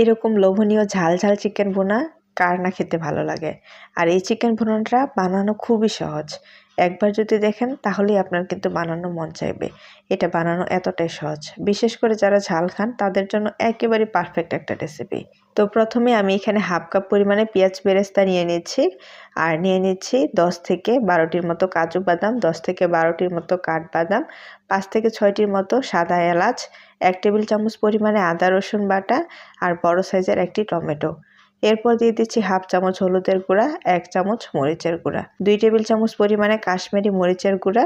এরকম লোভনীয় ঝাল ঝাল চিকেন ভুনা কার না খেতে ভালো লাগে? আর এই চিকেন ভুনাটা বানানো খুবই সহজ। একবার যদি দেখেন, তাহলেই আপনার কিন্তু বানানো মন চাইবে। এটা বানানো এতটাই সহজ। বিশেষ করে যারা ঝাল খান, তাদের জন্য একেবারে পারফেক্ট একটা রেসিপি তো প্রথমে আমি এখানে হাফ কাপ পরিমাণে পেঁয়াজ বেরেস্তা নিয়ে নিচ্ছি। আর নিয়ে নিচ্ছি দশ থেকে বারোটির মতো কাজু বাদাম, দশ থেকে বারোটির মতো কাঠবাদাম পাঁচ থেকে ছয়টির মতো সাদা এলাচ এক টেবিল চামচ পরিমাণে আদা, রসুন বাটা আর বড় সাইজের একটি টমেটো। এরপর দিয়ে দিচ্ছি হাফ চামচ হলুদের গুঁড়া, এক চামচ মরিচের গুঁড়া। দুই টেবিল চামচ পরিমাণে কাশ্মীরি মরিচের গুঁড়া,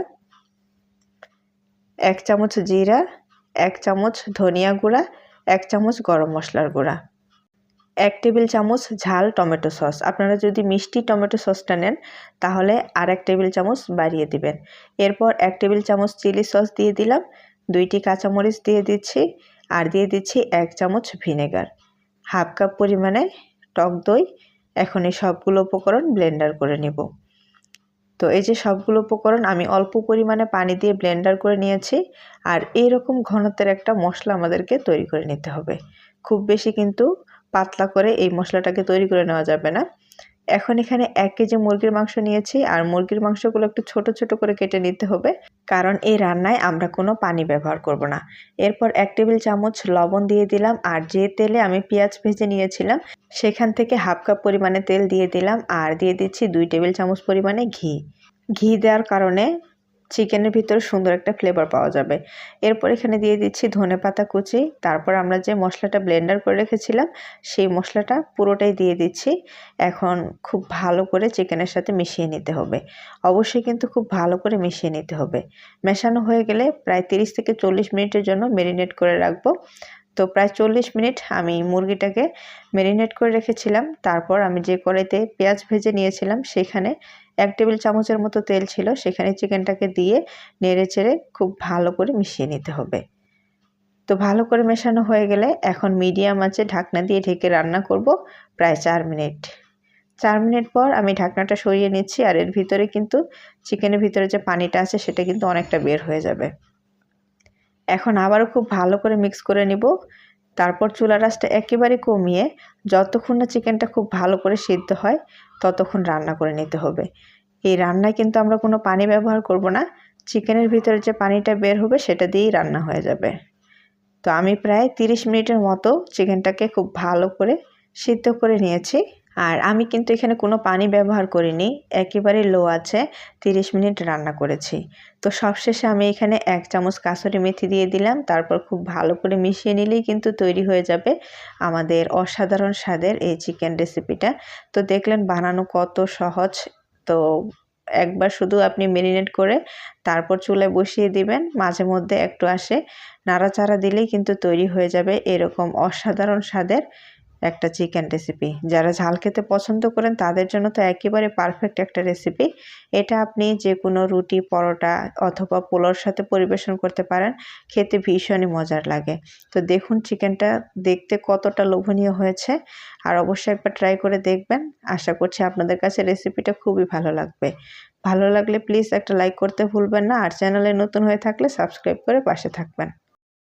এক চামচ জিরা, এক চামচ ধনিয়া গুঁড়া, এক চামচ গরম মশলার গুঁড়া। এক টেবিল চামচ ঝাল টমেটো সস। আপনারা যদি মিষ্টি টমেটো সসটা নেন, তাহলে আর এক টেবিল চামচ বাড়িয়ে দিবেন। এরপর এক টেবিল চামচ চিলি সস দিয়ে দিলাম। দুইটি কাঁচামরিচ দিয়ে দিচ্ছি আর দিয়ে দিচ্ছি এক চামচ ভিনেগার। হাফ কাপ পরিমাণে টক দই। এখন এই সবগুলো উপকরণ ব্লেন্ডার করে নেব। তো এই যে সবগুলো উপকরণ আমি অল্প পরিমাণে পানি দিয়ে ব্লেন্ডার করে নিয়েছি আর এইরকম ঘনত্বের একটা মশলা আমাদেরকে তৈরি করে নিতে হবে। খুব বেশি কিন্তু পাতলা করে এই মশলাটাকে তৈরি করে নেওয়া যাবে না। এখন এখানে এক কেজি মুরগির মাংস নিয়েছি, আর মুরগির মাংসগুলো একটু ছোট ছোট করে কেটে নিতে হবে। কারণ এই রান্নায় আমরা কোনো পানি ব্যবহার করব না। এরপর এক টেবিল চামচ লবণ দিয়ে দিলাম, আর যে তেলে আমি পেঁয়াজ ভেজে নিয়েছিলাম, সেখান থেকে হাফ কাপ পরিমাণে তেল দিয়ে দিলাম, আর দিয়ে দিচ্ছি দুই টেবিল চামচ পরিমাণে ঘি। ঘি দেওয়ার কারণে চিকেনের ভিতরে সুন্দর একটা ফ্লেভার পাওয়া যাবে। এরপর এখানে দিয়ে দিচ্ছি ধনে পাতা কুচি। তারপর আমরা যে মশলাটা ব্লেন্ডার করে রেখেছিলাম, সেই মশলাটা পুরোটাই দিয়ে দিচ্ছি। এখন খুব ভালো করে চিকেনের সাথে মিশিয়ে নিতে হবে। অবশ্যই কিন্তু খুব ভালো করে মিশিয়ে নিতে হবে। মেশানো হয়ে গেলে প্রায় তিরিশ থেকে চল্লিশ মিনিটের জন্য মেরিনেট করে রাখব। তো প্রায় চল্লিশ মিনিট আমি মুরগিটাকে ম্যারিনেট করে রেখেছিলাম। তারপর আমি যে কড়াইতে পেঁয়াজ ভেজে নিয়েছিলাম, সেখানে এক টেবিল চামচের মতো তেল ছিল, সেখানে চিকেনটাকে দিয়ে নেড়ে চেড়ে খুব ভালো করে মিশিয়ে নিতে হবে। তো ভালো করে মেশানো হয়ে গেলে এখন মিডিয়াম আছে ঢাকনা দিয়ে ঢেকে রান্না করব প্রায় চার মিনিট। চার মিনিট পর আমি ঢাকনাটা সরিয়ে নিচ্ছি, আর এর ভিতরে কিন্তু চিকেনের ভিতরে যে পানিটা আছে, সেটা কিন্তু অনেকটা বের হয়ে যাবে। এখন আবারও খুব ভালো করে মিক্স করে নিব। তারপর চুলা রাসটা একেবারে কমিয়ে যতক্ষণ না চিকেনটা খুব ভালো করে সিদ্ধ হয়, ততক্ষণ রান্না করে নিতে হবে। এই রান্নায় কিন্তু আমরা কোনো পানি ব্যবহার করব না। চিকেনের ভিতরে যে পানিটা বের হবে সেটা দিয়েই রান্না হয়ে যাবে। তো আমি প্রায় তিরিশ মিনিটের মতো চিকেনটাকে খুব ভালো করে সিদ্ধ করে নিয়েছি। আর আমি কিন্তু এখানে কোনো পানি ব্যবহার করিনি, একেবারে লো আছে 30 মিনিট রান্না করেছি। তো সবশেষে আমি এখানে এক চামচ কাসুরি মেথি দিয়ে দিলাম, তারপর খুব ভালো করে মিশিয়ে নিলেই কিন্তু তৈরি হয়ে যাবে আমাদের অসাধারণ স্বাদের এই চিকেন রেসিপিটা তো দেখলেন বানানো কত সহজ, তো একবার শুধু আপনি মেরিনেট করে তারপর চুলায় বসিয়ে দিবেন, মাঝে মধ্যে একটু আসে, নাড়াচাড়া দিলেই কিন্তু তৈরি হয়ে যাবে এরকম অসাধারণ স্বাদের একটা চিকেন রেসিপি যারা ঝাল খেতে পছন্দ করেন, তাদের জন্য তো একেবারে পারফেক্ট একটা রেসিপি এটা আপনি যে কোনো রুটি, পরোটা অথবা পোলোর সাথে পরিবেশন করতে পারেন। খেতে ভীষণই মজার লাগে। তো দেখুন চিকেনটা দেখতে কতটা লোভনীয় হয়েছে। আর অবশ্যই একবার ট্রাই করে দেখবেন। আশা করছি আপনাদের কাছে রেসিপিটা খুবই ভালো লাগবে। ভালো লাগলে প্লিজ একটা লাইক করতে ভুলবেন না। আর চ্যানেলে নতুন হয়ে থাকলে সাবস্ক্রাইব করে পাশে থাকবেন।